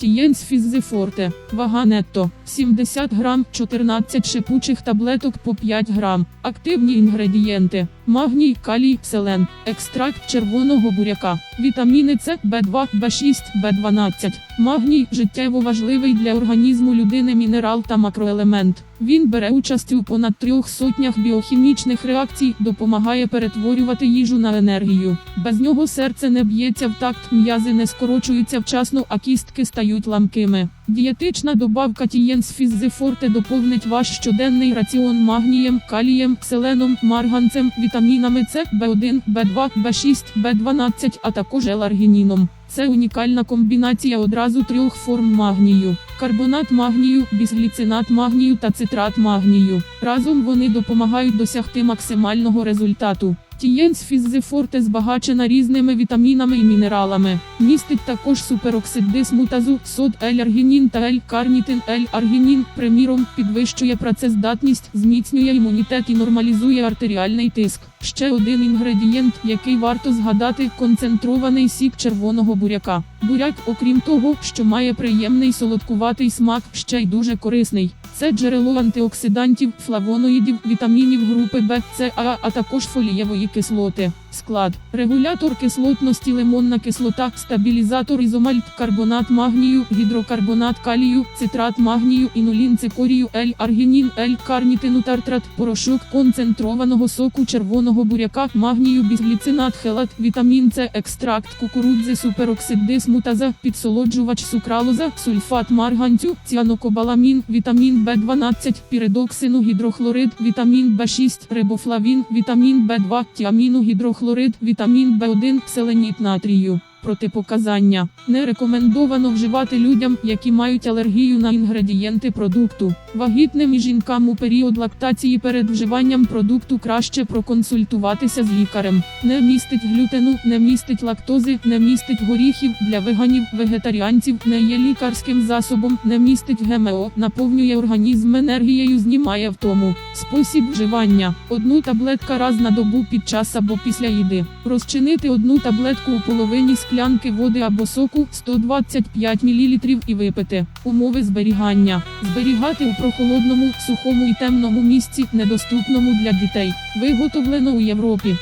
Тієнс Фіззефорте. Вага нетто 70 грам, 14 шипучих таблеток по 5 грам. Активні інгредієнти: магній, калій, селен, екстракт червоного буряка, вітаміни С, В2, В6, В12. Магній життєво важливий для організму людини мінерал та макроелемент. Він бере участь у понад трьох сотнях біохімічних реакцій, допомагає перетворювати їжу на енергію. Без нього серце не б'ється в такт, м'язи не скорочуються вчасно, а кістки стають ламкими. Дієтична добавка Тієнс Фіззефорте доповнить ваш щоденний раціон магнієм, калієм, селеном, марганцем, вітамінами С, В1, В2, В6, В12, а також еларгініном. Це унікальна комбінація одразу трьох форм магнію: карбонат магнію, бізгліцинат магнію та цитрат магнію. Разом вони допомагають досягти максимального результату. Тієнс Фіззефорте збагачена різними вітамінами і мінералами. Містить також супероксид дисмутазу, сод L-аргінін та L-карнітин L-аргінін, приміром, підвищує працездатність, зміцнює імунітет і нормалізує артеріальний тиск. Ще один інгредієнт, який варто згадати, концентрований сік червоного буряка. Буряк, окрім того, що має приємний солодкуватий смак, ще й дуже корисний. Це джерело антиоксидантів, флавоноїдів, вітамінів групи В, С, А, а також фолієвої кислоти. Склад: регулятор кислотності, лимонна кислота, стабілізатор ізомальт, карбонат магнію, гідрокарбонат калію, цитрат магнію, інулін цикорію, L-аргінін, L-карнітину тартрат, порошок концентрованого соку червоного буряка, магнію, бізгліцинат, хелат, вітамін С, екстракт кукурудзи, супероксид дисмутаза, підсолоджувач сукралоза, сульфат марганцю, ціанокобаламін, вітамін В12, піридоксину, гідрохлорид, вітамін В6, рибофлавін, вітамін В2, тіаміну, гідрохлорид, вітамін В1, селеніт натрію. Протипоказання не рекомендовано вживати людям, які мають алергію на інгредієнти продукту. Вагітним і жінкам у період лактації перед вживанням продукту краще проконсультуватися з лікарем. Не містить глютену, не містить лактози, не містить горіхів для веганів, вегетаріанців, не є лікарським засобом, не містить ГМО, наповнює організм енергією, знімає втому. Спосіб вживання: одну таблетка раз на добу під час або після їди. Розчинити одну таблетку у половині склянки води або соку 125 мл і випити. Умови зберігання: зберігати у прохолодному, сухому і темному місці, недоступному для дітей. Виготовлено у Європі.